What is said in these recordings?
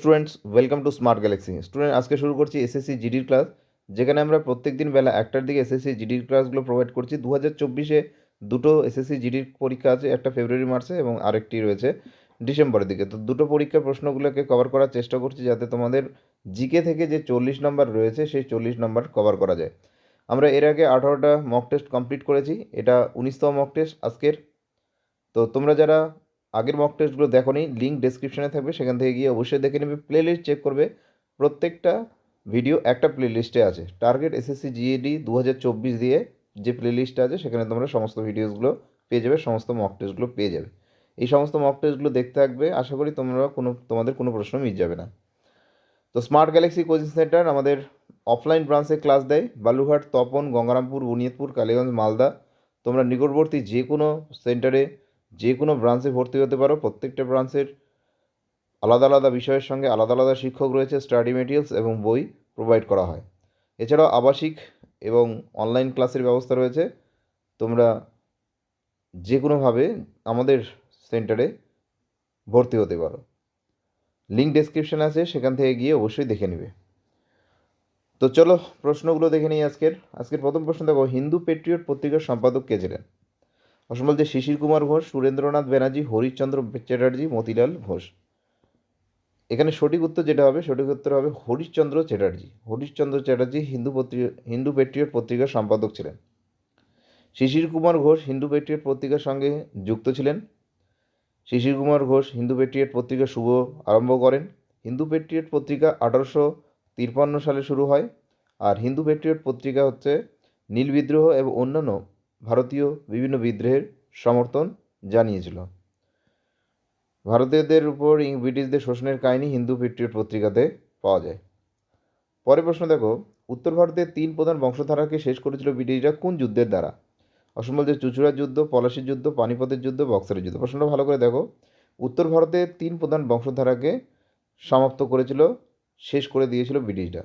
Students welcome to smart galaxy student আজকে শুরু করছি এসএসসি জিডির ক্লাস যেখানে আমরা প্রত্যেক দিন বেলা একটার দিকে এসএসসি জিডির ক্লাসগুলো প্রোভাইড করছি। দু হাজার চব্বিশে দুটো এসএসসি জিডির পরীক্ষা আছে, একটা ফেব্রুয়ারি মার্চে এবং আরেকটি রয়েছে ডিসেম্বরের দিকে। তো দুটো পরীক্ষার প্রশ্নগুলোকে কভার করার চেষ্টা করছি যাতে তোমাদের জিকে থেকে যে চল্লিশ নম্বর রয়েছে, সেই চল্লিশ নম্বর কভার করা যায়। আমরা এর আগে আঠারোটা মক টেস্ট কমপ্লিট করেছি, এটা উনিশতম মক টেস্ট আজকের। তো তোমরা যারা আগের মক টেস্টগুলো দেখো নি লিঙ্ক ডেসক্রিপশনে থাকবে, সেখান থেকে গিয়ে অবশ্যই দেখে নেবে প্লে লিস্ট চেক করবে, প্রত্যেকটা ভিডিও একটা প্লে লিস্টে আছে। টার্গেট এসএসসি জিএডি দু হাজার চব্বিশ দিয়ে যে প্লে লিস্টটা আছে, সেখানে তোমরা সমস্ত ভিডিওসগুলো পেয়ে যাবে, সমস্ত মক টেস্টগুলো পেয়ে যাবে। এই সমস্ত মক টেস্টগুলো দেখতে থাকবে, আশা করি তোমরা কোনো, তোমাদের কোনো প্রশ্ন মিস যাবে না। তো স্মার্ট গ্যালাক্সি কোচিং সেন্টার আমাদের অফলাইন ব্রাঞ্চে ক্লাস দেয় বালুঘাট তপন, গঙ্গারামপুর, বুনিয়াদপুর, কালীগঞ্জ, মালদা। তোমরা নিকটবর্তী যে কোনো সেন্টারে যে কোনো ব্রাঞ্চে ভর্তি হতে পারো। প্রত্যেকটা ব্রাঞ্চের আলাদা আলাদা বিষয়ের সঙ্গে আলাদা আলাদা শিক্ষক রয়েছে স্টাডি মেটেরিয়ালস এবং বই প্রোভাইড করা হয়। এছাড়াও আবাসিক এবং অনলাইন ক্লাসের ব্যবস্থা রয়েছে। তোমরা যে কোনোভাবে আমাদের সেন্টারে ভর্তি হতে পারো। লিঙ্ক ডেসক্রিপশন আছে, সেখান থেকে গিয়ে অবশ্যই দেখে নেবে। তো চলো প্রশ্নগুলো দেখে নিই আজকের। আজকের প্রথম প্রশ্ন দেখো, হিন্দু পেট্রিয়ট পত্রিকার সম্পাদক কে ছিলেন? অসম বলছে শিশির কুমার ঘোষ, সুরেন্দ্রনাথ ব্যানার্জি, হরিশ্চন্দ্র চ্যাটার্জি, মতিলাল ঘোষ। এখানে সঠিক উত্তর যেটা হবে, সঠিক উত্তর হবে হরিশ্চন্দ্র চ্যাটার্জি। হরিশ্চন্দ্র চ্যাটার্জি হিন্দু পত্রিকা হিন্দু পেট্রিয়ট পত্রিকার সম্পাদক ছিলেন। শিশির কুমার ঘোষ হিন্দু পেট্রিয়ট পত্রিকার সঙ্গে যুক্ত ছিলেন। শিশির কুমার ঘোষ হিন্দু পেট্রিয়ট পত্রিকা শুভ আরম্ভ করেন। হিন্দু পেট্রিয়ট পত্রিকা আঠারোশো তিরপান্ন সালে শুরু হয়। আর হিন্দু পেট্রিয়ট পত্রিকা হচ্ছে নীল বিদ্রোহ এবং অন্যান্য ভারতীয় বিভিন্ন বিদ্রোহের সমর্থন জানিয়েছিল। ভারতীয়দের উপর ব্রিটিশদের শোষণের কাহিনী হিন্দু পেট্রিয়ট পত্রিকাতে পাওয়া যায়। পরের প্রশ্ন দেখো, উত্তর ভারতের তিন প্রধান বংশধারাকে শেষ করেছিল ব্রিটিশরা কোন যুদ্ধের দ্বারা? অসম বলছে চুচুড়ার যুদ্ধ পলাশির যুদ্ধ, পানিপথের যুদ্ধ বক্সারের যুদ্ধ। প্রশ্নটা ভালো করে দেখো, উত্তর ভারতের তিন প্রধান বংশধারাকে সমাপ্ত করেছিল, শেষ করে দিয়েছিল ব্রিটিশরা।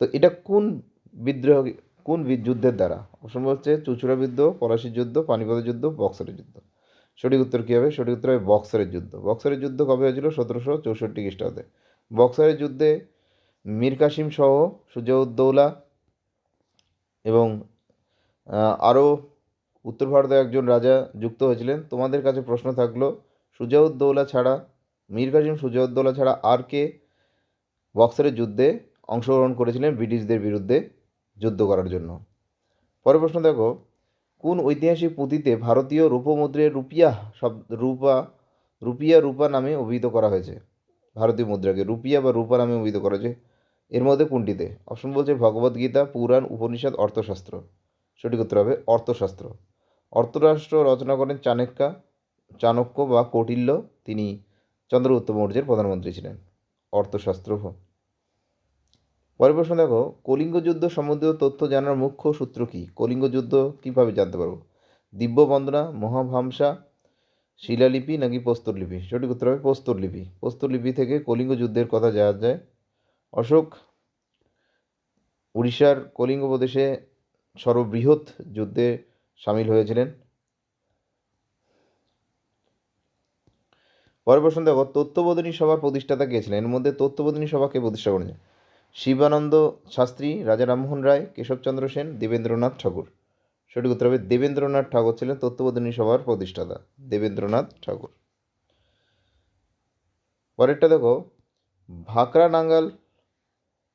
তো এটা কোন বিদ্রোহ কোন যুদ্ধের দ্বারা? অসম হচ্ছে চুচুড়া যুদ্ধ পলাশির যুদ্ধ, পানিপথের যুদ্ধ, বক্সারের যুদ্ধ। সঠিক উত্তর কী হবে? সঠিক উত্তর হবে বক্সারের যুদ্ধ। বক্সারের যুদ্ধ কবে হয়েছিল? সতেরোশো চৌষট্টি খ্রিস্টাব্দে। বক্সারের যুদ্ধে মীর কাসিম সহ সুজাউদ্দৌলা এবং আরও উত্তর ভারতের একজন রাজা যুক্ত হয়েছিলেন। তোমাদের কাছে প্রশ্ন থাকল সুজাউদ্দৌলা ছাড়া, মীর কাসিম সুজাউদ্দৌলা ছাড়া আর কে বক্সারের যুদ্ধে অংশগ্রহণ করেছিলেন ব্রিটিশদের বিরুদ্ধে? যুদ্ধ করার জন্য। পরের প্রশ্ন দেখো, কোন ঐতিহাসিক পুঁথিতে ভারতীয় রূপমুদ্রের রুপিয়া শব্দ রূপা, রুপিয়া রূপা নামে অভিহিত করা হয়েছে? ভারতীয় মুদ্রাকে রুপিয়া বা রূপা নামে অভিহিত করা হয়েছে। এর মধ্যে কোনটিতে? অপশন বলছে ভগবদ্গীতা পুরাণ, উপনিষদ, অর্থশাস্ত্র। সঠিক উত্তর হবে অর্থশাস্ত্র। অর্থরাষ্ট্র রচনা করেন চাণক্যা, চাণক্য বা কৌটিল্য। তিনি চন্দ্রগুপ্ত মৌর্যের প্রধানমন্ত্রী ছিলেন। অর্থশাস্ত্র পরের প্রশ্ন দেখো, কলিঙ্গ যুদ্ধ সম্বন্ধীয় তথ্য জানার মুখ্য সূত্র কী? কলিঙ্গ যুদ্ধ কীভাবে জানতে পারব? দিব্য বন্দনা, মহাভামসা, শিলালিপি নাকি প্রস্তরলিপি? সঠিক উত্তর হবে প্রস্তরলিপি। প্রস্তরলিপি থেকে কলিঙ্গ যুদ্ধের কথা জানা যায়। অশোক, উড়িষ্যার কলিঙ্গ প্রদেশে সর্ববৃহৎ যুদ্ধে সামিল হয়েছিলেন। পরের প্রশ্ন দেখো, তত্ত্ববোধিনী সভার প্রতিষ্ঠাতা কে ছিলেন? এর মধ্যে তত্ত্ববোধিনী সভাকে প্রতিষ্ঠা করেছেন শিবানন্দ শাস্ত্রী, রাজা রামমোহন রায় কেশবচন্দ্র সেন, দেবেন্দ্রনাথ ঠাকুর। সঠিক উত্তর হবে দেবেন্দ্রনাথ ঠাকুর ছিলেন তত্ত্ববোধিনী সভার প্রতিষ্ঠাতা, দেবেন্দ্রনাথ ঠাকুর। পরেরটা দেখো ভাকরা নাঙ্গাল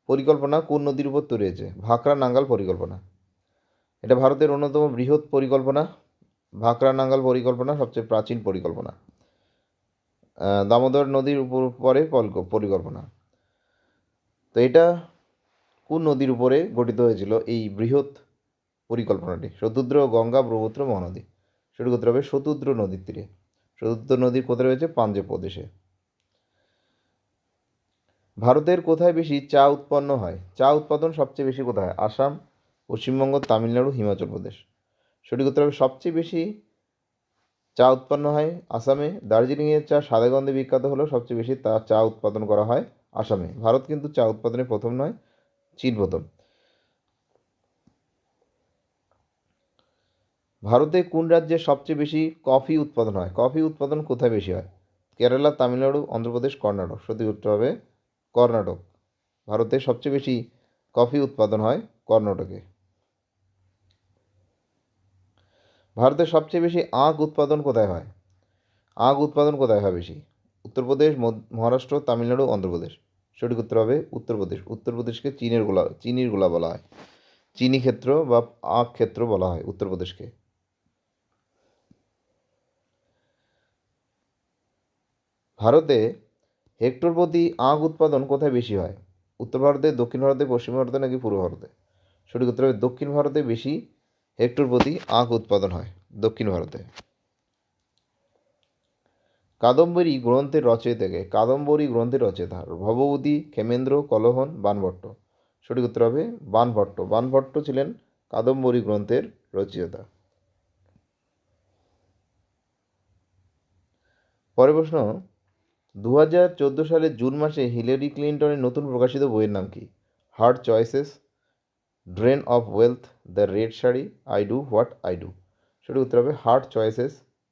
পরিকল্পনা কোন নদীর উপর তৈরি হয়েছে ভাকরা নাঙ্গাল পরিকল্পনা। এটা ভারতের অন্যতম বৃহৎ পরিকল্পনা ভাকরা নাঙ্গাল পরিকল্পনা, সবচেয়ে প্রাচীন পরিকল্পনা। দামোদর নদীর উপর পরে পরিক- পরিকল্পনা। তো এটা কোন নদীর উপরে গঠিত হয়েছিল? এই বৃহৎ পরিকল্পনাটি। শতুদ্র গঙ্গা ব্রহ্মপুত্র মহানদী। সঠিক উত্তর হবে শতুদ্র নদীর তীরে। শতুদ্র নদীর কোথায় রয়েছে? পাঞ্জাব প্রদেশে। ভারতের কোথায় বেশি চা উৎপন্ন হয়? চা উৎপাদন সবচেয়ে বেশি কোথায় হয়? আসাম, পশ্চিমবঙ্গ, তামিলনাড়ু, হিমাচল প্রদেশ। সঠিক উত্তর হবে সবচেয়ে বেশি চা উৎপন্ন হয় আসামে। দার্জিলিংয়ের চা সাদা গন্ধে বিখ্যাত হলেও সবচেয়ে বেশি তা চা উৎপাদন করা হয় আসামে। ভারত কিন্তু চা উৎপাদনে প্রথম নয়, চীন প্রথম। ভারতে কোন রাজ্যে সবচেয়ে বেশি কফি উৎপাদন হয়? কফি উৎপাদন কোথায় বেশি হয়? কেরালা, তামিলনাড়ু, অন্ধ্রপ্রদেশ, কর্ণাটক। সত্যি উত্তর হবে কর্ণাটক। ভারতে সবচেয়ে বেশি কফি উৎপাদন হয় কর্ণাটকে। ভারতের সবচেয়ে বেশি আখ উৎপাদন কোথায় হয়? আখ উৎপাদন কোথায় হয় বেশি? উত্তরপ্রদেশ মহারাষ্ট্র, তামিলনাড়ু অন্ধ্রপ্রদেশ সঠিক উত্তর হবে উত্তরপ্রদেশ উত্তরপ্রদেশকে চীনের গোলা, চিনির গোলা বলা হয়। চিনি ক্ষেত্র বা আখ ক্ষেত্র বলা হয় উত্তরপ্রদেশকে ভারতে হেক্টর প্রতি আখ উৎপাদন কোথায় বেশি হয়? উত্তর ভারতে, দক্ষিণ ভারতে, পশ্চিম ভারতে নাকি পূর্ব ভারতে? সঠিক উত্তর হবে দক্ষিণ ভারতে বেশি হেক্টর প্রতি আখ উৎপাদন হয় দক্ষিণ ভারতে। কাদম্বরী গ্রন্থের রচয়িতাকে কাদম্বরী গ্রন্থের রচয়িতা। ভবভূতি ক্ষেমেন্দ্র কলহন বানভট্ট। সঠিক উত্তর হবে বানভট্ট। বানভট্ট ছিলেন কাদম্বরী গ্রন্থের রচয়িতা। পরের প্রশ্ন দু হাজার চোদ্দ সালের জুন মাসে হিলারি ক্লিন্টনের নতুন প্রকাশিত বইয়ের নাম কি? Hard choices, drain of wealth, the red sari, I do what I do. সঠিক উত্তর হবে হার্ড চয়েসেস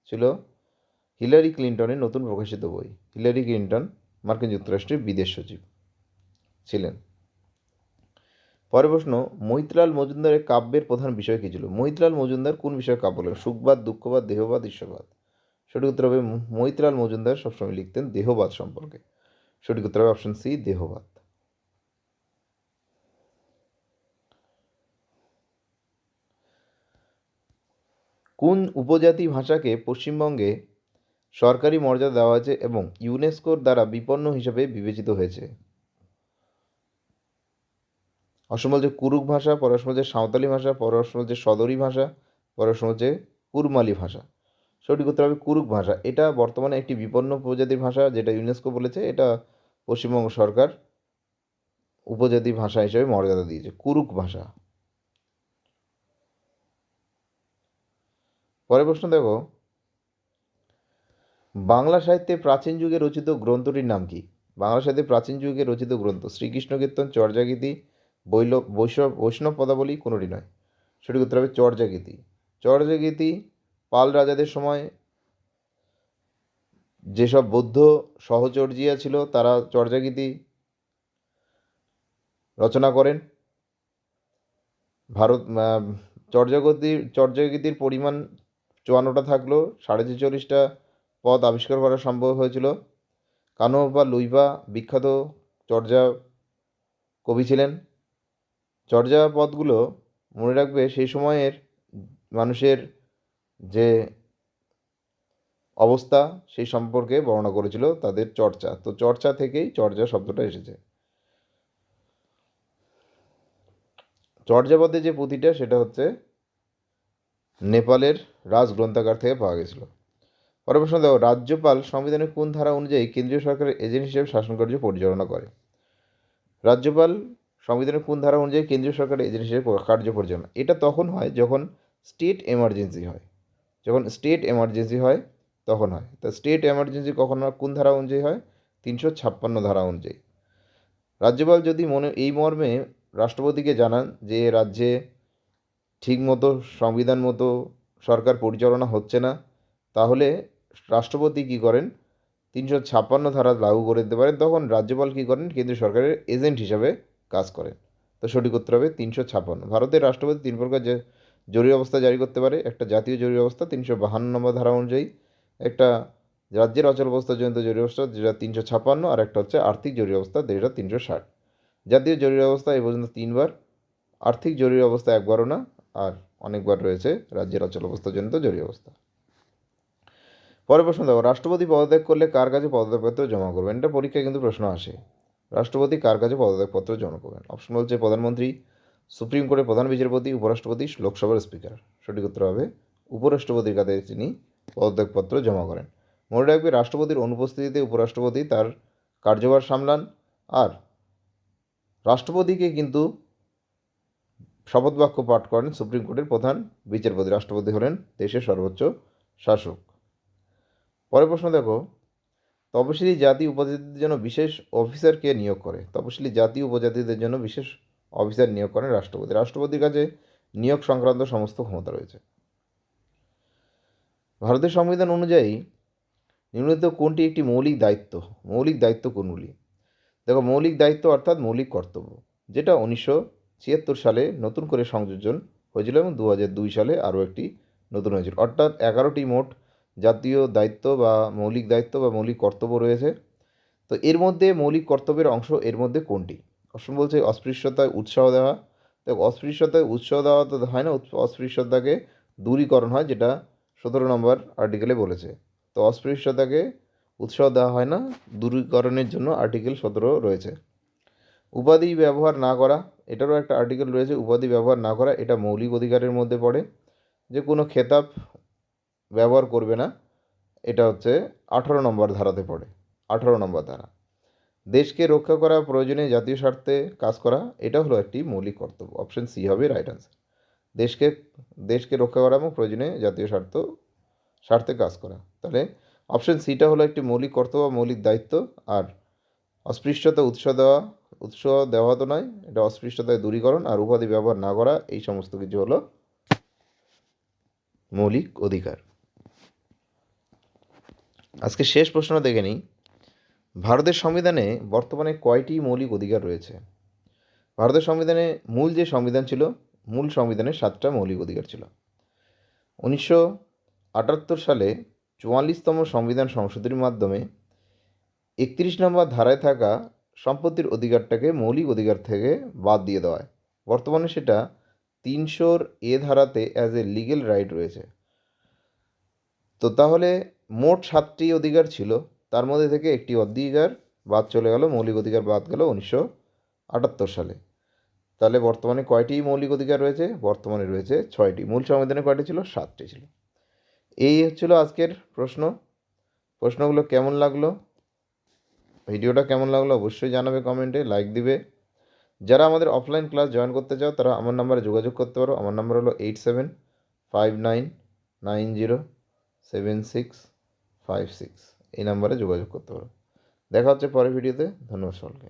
ছিল হিলারি ক্লিন্টনের নতুন প্রকাশিত বই। হিলারি ক্লিন্টন, মার্কিন যুক্তরাষ্ট্রের বিদেশ সচিব ছিলেন। পরের প্রশ্ন, মৈত্রাল মজুমদারের কাব্যের প্রধান বিষয় কী ছিল? মৈত্রাল মজুমদার কোন বিষয়ে কাব্য বলেন সুখবাদ, দুঃখবাদ, দেহবাদ, ঈশ্বরবাদ। সঠিক উত্তর হবে ম- মৈত্রাল মজুমদার সবসময় লিখতেন দেহবাদ সম্পর্কে। সঠিক উত্তর হবে অপশন সি, দেহবাদ। কোন উপজাতি ভাষাকে পশ্চিমবঙ্গে সরকারি মর্যাদা দেওয়া হয়েছে এবং ইউনেস্কোর দ্বারা বিপন্ন হিসেবে বিবেচিত হয়েছে। অসম বলছে কুরুক ভাষা পরশ বলছে সাঁওতালি ভাষা পরশ বলছে সদরি ভাষা পরশ বলছে কুরমালি ভাষা। সঠিক উত্তর হবে কুরুক ভাষা। এটা বর্তমানে একটি বিপন্ন উপজাতির ভাষা যেটা ইউনেস্কো বলেছে। এটা পশ্চিমবঙ্গ সরকার উপজাতি ভাষা হিসেবে মর্যাদা দিয়েছে। কুরুক ভাষা। পরের প্রশ্ন দেখো বাংলা সাহিত্যে প্রাচীন যুগে রচিত গ্রন্থটির নাম কি? বাংলা সাহিত্যে প্রাচীন যুগে রচিত গ্রন্থ। শ্রীকৃষ্ণ কীর্তন, চর্যাগীতি, বৈল, বৈষ্ণব বৈষ্ণব পদাবলী কোনোটি নয়। সঠিক উত্তর হবে চর্যাগীতি। চর্যাগীতি পাল রাজাদের সময় যেসব বৌদ্ধ সহচর্যিয়া ছিল, তারা চর্যাগীতি রচনা করেন। ভারত চর্যাগতির চর্যাগীতির পরিমাণ চুয়ান্নটা থাকলেও সাড়ে ছেচল্লিশটা পদ আবিষ্কার করা সম্ভব হয়েছিল। কানো বা লুইবা বিখ্যাত চর্যা কবি ছিলেন। চর্যা পদগুলো মনে রাখবে সেই সময়ের মানুষের যে অবস্থা সেই সম্পর্কে বর্ণনা করেছিল তাদের চর্চা। তো চর্চা থেকেই চর্যা শব্দটা এসেছে। চর্যাপদে যে পুঁথিটা সেটা হচ্ছে নেপালের রাজ গ্রন্থাগার থেকে পাওয়া গেছিল। পরের প্রশ্ন দেখো রাজ্যপাল সংবিধানের কোন ধারা অনুযায়ী কেন্দ্রীয় সরকারের এজেন্ট হিসেবে শাসনকার্য পরিচালনা করে? রাজ্যপাল সংবিধানের কোন ধারা অনুযায়ী কেন্দ্রীয় সরকারের এজেন্ট হিসেবে কার্য পরিচালনা? এটা তখন হয় যখন স্টেট এমার্জেন্সি হয়। যখন স্টেট এমার্জেন্সি হয়, তখন হয়। তা স্টেট এমার্জেন্সি কখন? কোন ধারা অনুযায়ী হয়? তিনশো ছাপ্পান্ন ধারা অনুযায়ী। রাজ্যপাল যদি মনে, এই মর্মে রাষ্ট্রপতিকে জানান যে রাজ্যে ঠিকমতো সংবিধান মতো সরকার পরিচালনা হচ্ছে না, তাহলে রাষ্ট্রপতি কী করেন? তিনশো ছাপ্পান্ন ধারা লাগু করে দিতে পারেন। তখন রাজ্যপাল কী করেন? কেন্দ্রীয় সরকারের এজেন্ট হিসাবে কাজ করেন। তো সঠিক উত্তর হবে তিনশো ছাপ্পান্ন। ভারতের রাষ্ট্রপতি তিন প্রকার যে জরুরি অবস্থা জারি করতে পারে। একটা জাতীয় জরুরি অবস্থা, তিনশো বাহান্ন নম্বর ধারা অনুযায়ী। একটা রাজ্যের অচল অবস্থাজনিত জরুরি অবস্থা, যেটা তিনশো ছাপ্পান্ন। আর একটা হচ্ছে আর্থিক জরুরি অবস্থা, যেটা তিনশো ষাট। জাতীয় জরুরি অবস্থা এ পর্যন্ত তিনবার। আর্থিক জরুরি অবস্থা একবারও না, আর অনেকবার রয়েছে রাজ্যের অচল অবস্থাজনিত জরুরি অবস্থা। পরের প্রশ্ন দেখো, রাষ্ট্রপতি পদত্যাগ করলে কার কাছে পদত্যাগপত্র জমা করবেন? এটা পরীক্ষায় কিন্তু প্রশ্ন আসে। রাষ্ট্রপতি কার কাছে পদত্যাগপত্র জমা করবেন? অপশন বলছে প্রধানমন্ত্রী সুপ্রিম কোর্টের প্রধান বিচারপতি, উপরাষ্ট্রপতি, লোকসভার স্পিকার সঠিক উত্তর হবে, উপরাষ্ট্রপতির কাছে তিনি পদত্যাগপত্র জমা করেন। মনে রাখবে, রাষ্ট্রপতির অনুপস্থিতিতে উপরাষ্ট্রপতি তার কার্যভার সামলান আর রাষ্ট্রপতিকে কিন্তু শপথ বাক্য পাঠ করেন সুপ্রিম কোর্টের প্রধান বিচারপতি। রাষ্ট্রপতি হলেন দেশের সর্বোচ্চ শাসক। পরের প্রশ্ন দেখো। তপশিলি জাতি উপজাতিদের জন্য বিশেষ অফিসারকে নিয়োগ করে? তপশিলি জাতি উপজাতিদের জন্য বিশেষ অফিসার নিয়োগ করেন রাষ্ট্রপতি। রাষ্ট্রপতির কাছে নিয়োগ সংক্রান্ত সমস্ত ক্ষমতা রয়েছে। ভারতের সংবিধান অনুযায়ী নিম্নলিখিত কোনটি একটি মৌলিক দায়িত্ব? মৌলিক দায়িত্ব কোনগুলি? দেখো, মৌলিক দায়িত্ব অর্থাৎ মৌলিক কর্তব্য, যেটা উনিশশো ছিয়াত্তর সালে নতুন করে সংযোজন হয়েছিল এবং দু হাজার দুই সালে আরও একটি নতুন হয়েছিল। অর্থাৎ এগারোটি মোট জাতীয় দায়িত্ব বা মৌলিক দায়িত্ব বা মৌলিক কর্তব্য রয়েছে। তো এর মধ্যে মৌলিক কর্তব্যের অংশ এর মধ্যে কোনটি? অপশন বলছে অস্পৃশ্যতায় উৎসাহ দেওয়া। দেখো অস্পৃশ্যতায় উৎসাহ দেওয়া তো হয় না অস্পৃশ্যতাকে দূরীকরণ হয় যেটা সতেরো নম্বর আর্টিকেলে বলেছে। তো অস্পৃশ্যতাকে উৎসাহ দেওয়া হয় না, দূরীকরণের জন্য আর্টিকেল সতেরো রয়েছে। উপাধি ব্যবহার না করা, এটারও একটা আর্টিকেল রয়েছে, উপাধি ব্যবহার না করা, এটা মৌলিক অধিকারের মধ্যে পড়ে। যে কোনো খেতাব ব্যবহার করবে না, এটা হচ্ছে আঠারো নম্বর ধারাতে পড়ে, আঠারো নম্বর ধারা। দেশকে রক্ষা করা, প্রয়োজনে জাতীয় স্বার্থে কাজ করা, এটা হলো একটি মৌলিক কর্তব্য। অপশন সি হবে রাইট আনসার দেশকে দেশকে রক্ষা করা এবং প্রয়োজনে জাতীয় স্বার্থ, স্বার্থে কাজ করা। তাহলে অপশন সিটা হলো একটি মৌলিক কর্তব্য মৌলিক দায়িত্ব, আর অস্পৃশ্যতা উৎসাহ দেওয়া উৎসাহ দেওয়া তো নয়, এটা অস্পৃশ্যতায় দূরীকরণ আর উপাধি ব্যবহার না করা, এই সমস্ত কিছু হলো মৌলিক অধিকার। আজকে শেষ প্রশ্ন দেখে নিই। ভারতের সংবিধানে বর্তমানে কয়টি মৌলিক অধিকার রয়েছে? ভারতের সংবিধানে মূল যে সংবিধান ছিল, মূল সংবিধানে সাতটা মৌলিক অধিকার ছিল। উনিশশো আটাত্তর সালে চুয়াল্লিশতম সংবিধান সংশোধনীর মাধ্যমে একত্রিশ নম্বর ধারায় থাকা সম্পত্তির অধিকারটাকে মৌলিক অধিকার থেকে বাদ দিয়ে দেওয়া হয়। বর্তমানে সেটা তিনশোর এ ধারাতে অ্যাজ এ লিগেল রাইট রয়েছে। তো তাহলে মোট সাতটি অধিকার ছিল। তার মধ্যে থেকে একটি অধিকার বাদ চলে গেল, মৌলিক অধিকার বাদ গেল উনিশশো আটাত্তর সালে। তাহলে বর্তমানে কয়টি মৌলিক অধিকার রয়েছে? বর্তমানে রয়েছে ছয়টি। মূল সংবিধানে কয়টি ছিল? সাতটি ছিল। এই হচ্ছিল আজকের প্রশ্ন। প্রশ্নগুলো কেমন লাগল? ভিডিওটা কেমন লাগল অবশ্যই জানাবে কমেন্টে, লাইক দিবে। যারা আমাদের অফলাইন ক্লাস জয়েন করতে চাও, তারা আমার নাম্বারে যোগাযোগ করতে পারো। আমার নাম্বার হলো eight seven five nine nine zero seven six. Five six এই নাম্বারে যোগাযোগ করতে পারো। দেখা হচ্ছে পরের ভিডিওতে ধন্যবাদ সকলকে।